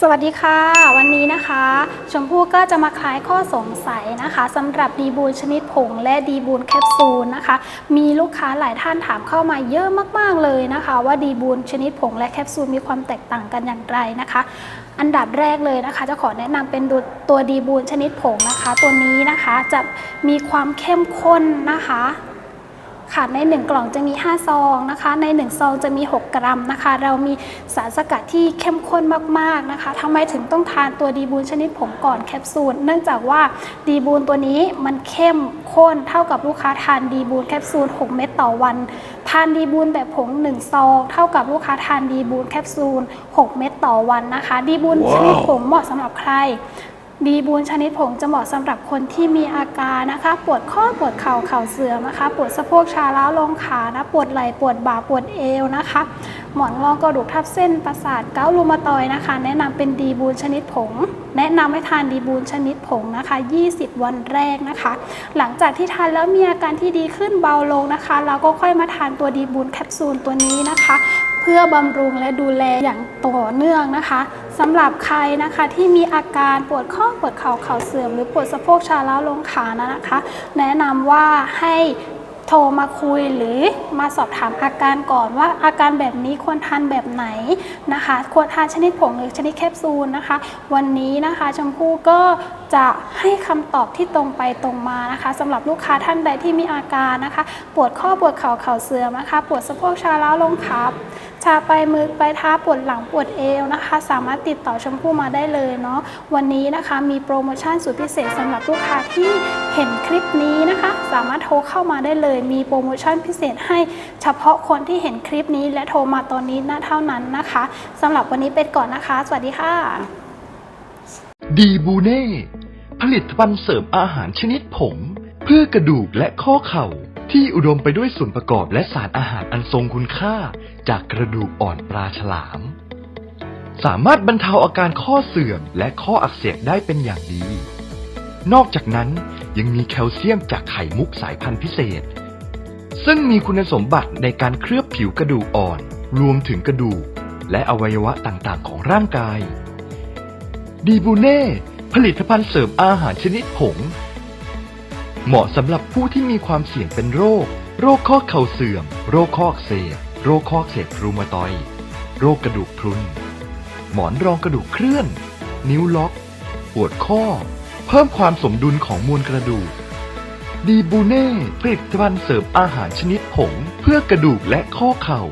สวัสดีค่ะ วันนี้นะคะ ชมพู่ก็จะมาคลายข้อสงสัยนะคะสำหรับดีบูนชนิดผงและดีบูนแคปซูลนะคะ มีลูกค้าหลายท่านถามเข้ามาเยอะมากๆเลยนะคะ ว่าดีบูนชนิดผงและแคปซูลมีความแตกต่างกันอย่างไรนะคะ อันดับแรกเลยนะคะ จะขอแนะนำเป็นตัวดีบูนชนิดผงนะคะ ตัวนี้นะคะจะมีความเข้มข้นนะคะ ค่ะใน 1 กล่องจะมี 5 ซองนะคะ ใน 1 ซองจะมี 6 กรัมนะคะ เรามีสารสกัดที่เข้มข้นมากๆนะคะทำไมถึงต้องทานตัวดีบูนชนิดผงก่อนแคปซูล เนื่องจากว่าดีบูนตัวนี้มันเข้มข้นเท่ากับลูกค้าทานดีบูนแคปซูล 6 เม็ดต่อวัน ทานดีบูนแบบผง 1 ซอง เท่ากับลูกค้าทานดีบูนแคปซูล 6 เม็ดต่อวันนะคะ ดีบูนชนิดผงเหมาะสำหรับใคร ดีบูนชนิดผงจะเหมาะสำหรับคนที่มีอาการนะคะ ปวดข้อปวดเข่าเข่าเสื่อมนะคะ ปวดสะโพกชาล้าลงขานะปวดไหล่ปวดบ่าปวดเอวนะคะ หมอนรองกระดูกทับเส้นประสาทเกาต์รูมาตอยนะคะ แนะนำเป็นดีบูนชนิดผง แนะนำให้ทานดีบูนชนิดผงนะคะ 20 วันแรกนะคะ หลังจากที่ทานแล้วมีอาการที่ดีขึ้นเบาลงนะคะ เราก็ค่อยมาทานตัวดีบูนแคปซูลตัวนี้นะคะ พื่อบำรุงและดูแลอย่างต่อเนื่องนะคะสำหรับใครนะคะที่มีอาการปวดข้อปวดเข่าเข่าเสื่อม หรือปวดสะโพกชาล้าวลงขานะคะ แนะนำว่าให้โทรมาคุยหรือมาสอบถามอาการก่อนว่าอาการแบบนี้ควรทานแบบไหนนะคะ ควรทานชนิดผงหรือชนิดแคปซูลนะคะ วันนี้นะคะชมพู่ก็จะให้คำตอบที่ตรงไปตรงมานะคะสำหรับลูกค้าท่านใดที่มีอาการนะคะ ปวดข้อปวดเข่าเข่าเสื่อมนะคะ ปวดสะโพกชาล้าวลงขา ชาไปมือไปเท้าปวดหลังปวดเอวนะคะ สามารถติดต่อชมพู่มาได้เลยเนาะวันนี้นะคะมีโปรโมชั่นสุดพิเศษสำหรับลูกค้าที่เห็นคลิปนี้นะคะ สามารถโทรเข้ามาได้เลย มีโปรโมชั่นพิเศษให้เฉพาะคนที่เห็นคลิปนี้และโทรมาตอนนี้นะเท่านั้นนะคะสำหรับวันนี้เป็นก่อนนะคะ สวัสดีค่ะ ดีบูเน่ผลิตภัณฑ์เสริมอาหารชนิดผง เพื่อกระดูกและข้อเข่าที่อุดมไปด้วยส่วนประกอบและสารอาหารอันทรงคุณค่า จากกระดูกอ่อนปลาฉลาม สามารถบรรเทาอาการข้อเสื่อมและข้ออักเสบได้เป็นอย่างดี นอกจากนั้นยังมีแคลเซียมจากไข่มุกสายพันธุ์พิเศษ ซึ่งมีคุณสมบัติในการเคลือบผิวกระดูกอ่อน รวมถึงกระดูก และอวัยวะต่างๆ ของร่างกาย ดีบูเน่ ผลิตภัณฑ์เสริมอาหารชนิดผง เหมาะสำหรับผู้ที่มีความเสี่ยงเป็นโรค โรคข้อเข่าเสื่อม โรคข้ออักเสบ โรคข้ออักเสบรูมาตอยโรคกระดูกพรุน หมอนรองกระดูกเคลื่อน นิ้วล็อก ปวดข้อ เพิ่มความสมดุลของมวลกระดูก ดีบูเน่ผลิตภัณฑ์เสริมอาหารชนิดผง เพื่อกระดูกและข้อเข่า